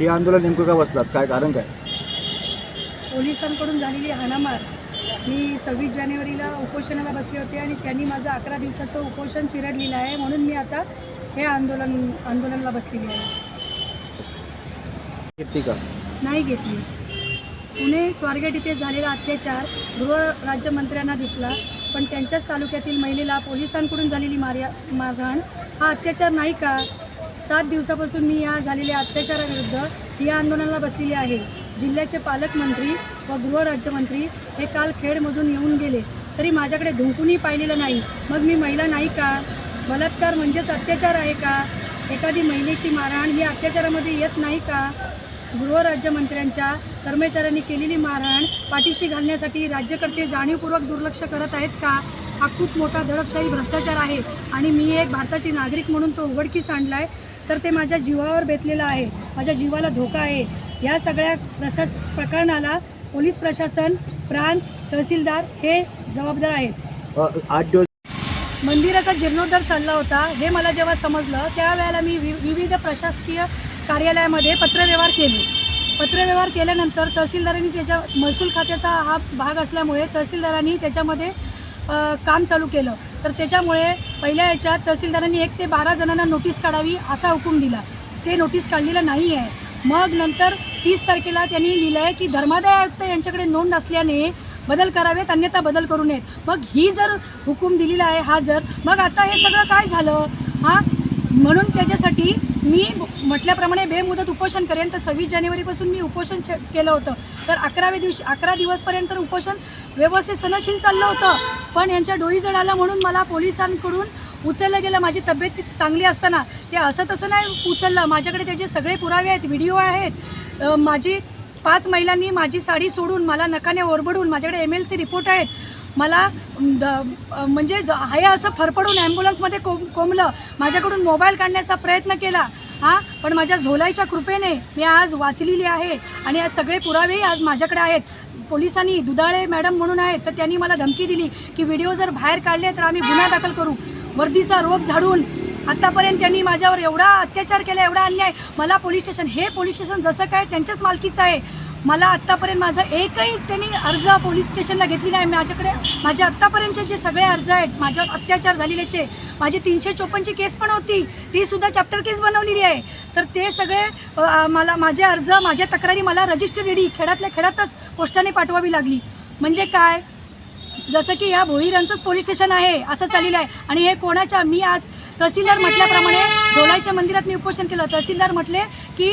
हे आंदोलन नेमकं का बसलात काय कारण काय? पोलिसांकडून झालेली हाणामार मी सव्वीस जानेवारीला उपोषणाला बसले होते आणि त्यांनी माझं अकरा दिवसाचं उपोषण चिरडलेलं आहे म्हणून मी आता हे आंदोलन आंदोलनाला बसलेली आहे. किती का? नाही घेतली. पुणे स्वारगेट इथे झालेला अत्याचार गृहराज्यमंत्र्यांना दिसला पण त्यांच्याच तालुक्यातील महिलेला पोलिसांकडून झालेली मार्या मारहाण हा अत्याचार नाही का? सात दिवसापासून मी या झालेल्या अत्याचाराविरुद्ध या आंदोलनाला बसलेली आहे. जिल्ह्याचे पालकमंत्री व गृहराज्यमंत्री हे काल खेडमधून येऊन गेले. तरी माझ्याकडे धुंकूनही पाहिलेलं नाही. मग मी महिला नाही का? बलात्कार म्हणजेच अत्याचार आहे का? एखादी महिलेची मारहाण ही अत्याचारामध्ये येत नाही का? गृहराज्यमंत्र्यांच्या कर्मचाऱ्यांनी केलेली मारहाण पाठीशी घालण्यासाठी राज्यकर्ते जाणीवपूर्वक दुर्लक्ष करत आहेत का? हा खूप मोठा दडपशाही भ्रष्टाचार आहे आणि मी एक भारताची नागरिक म्हणून तो उघडकीस आणला आहे तर ते माझ्या जीवावर बेतलेलं आहे माझ्या जीवाला धोका आहे. या सगळ्या प्रशास प्रकरणाला पोलीस प्रशासन प्रांत तहसीलदार हे जबाबदार आहेत. आठ दिवस मंदिराचा जीर्णोद्धार चालला होता. हे मला जेव्हा समजलं त्यावेळेला मी वि विविध प्रशासकीय कार्यालयामध्ये पत्रव्यवहार केले. पत्रव्यवहार केल्यानंतर तहसीलदारांनी त्याच्या महसूल खात्याचा हा भाग असल्यामुळे तहसीलदारांनी त्याच्यामध्ये काम चालू केलं. तर त्याच्यामुळे पहिल्या याच्यात तहसीलदारांनी एक ते बारा जणांना नोटीस काढावी असा हुकूम दिला. ते नोटीस काढलेलं नाही आहे. मग नंतर तीस तारखेला त्यांनी लिहिलं आहे की धर्मादाय आयुक्त यांच्याकडे नोंद असल्याने बदल करावेत अन्यथा बदल करू नयेत. मग ही जर हुकूम दिलेला आहे हा जर मग आता हे सगळं काय झालं? हा? म्हणून त्याच्यासाठी मी म्हटल्याप्रमाणे बेमुदत उपोषण करेन. तर सव्वीस जानेवारीपासून मी उपोषण छ- केलं होतं. तर अकराव्या दिवशी अकरा दिवसपर्यंत उपोषण व्यवस्थित सनशील चाललं होतं. पण यांच्या डोई आलं म्हणून मला पोलिसांकडून उचललं गेलं. माझी तब्येत चांगली असताना ते असं तसं नाही उचललं. माझ्याकडे त्याचे सगळे पुरावे आहेत व्हिडिओ आहेत. माझी पाच महिलांनी माझी साडी सोडून मला नकाने ओरबडून माझ्याकडे एम एल सी रिपोर्ट आहेत. मला द म्हणजे ज- आहे असं फरफडून ॲम्ब्युलन्समध्ये कोम कोंबलं माझ्याकडून मोबाईल काढण्याचा प्रयत्न केला. हां पण माझ्या झोलाईच्या कृपेने मी आज वाचलेली आहे आणि आज सगळे पुरावेही आज माझ्याकडे आहेत. पोलिसांनी दुधाळे मॅडम म्हणून आहेत तर त्यांनी मला धमकी दिली की व्हिडिओ जर बाहेर काढले तर आम्ही गुन्हा दाखल करू. वर्दीचा रोप झाडून आत्तापर्यंत त्यांनी माझ्यावर एवढा अत्याचार केला एवढा अन्याय. मला पोलीस स्टेशन हे पोलीस स्टेशन जसं काय त्यांच्याच मालकीचं आहे. मला आत्तापर्यंत माझा एकही त्यांनी अर्ज पोलीस स्टेशनला घेतली नाही. माझ्याकडे माझे आत्तापर्यंतचे जे सगळे अर्ज आहेत माझ्यावर अत्याचार झालेल्याचे माझी तीनशे चोपन्नची केस पण होती. तीसुद्धा चॅप्टर केस बनवलेली आहे. तर ते सगळे मला माझे अर्ज माझ्या तक्रारी मला रजिस्टर रेडी खेड्यातल्या खेड्यातच पोस्टाने पाठवावी लागली. म्हणजे काय? जसं की या भोईरांचंच पोलीस स्टेशन आहे असं चाललेलं आहे. आणि हे कोणाच्या मी आज तहसीलदार म्हटल्याप्रमाणे झोलाईच्या मंदिरात मी उपोषण केलं. तहसीलदार म्हटले की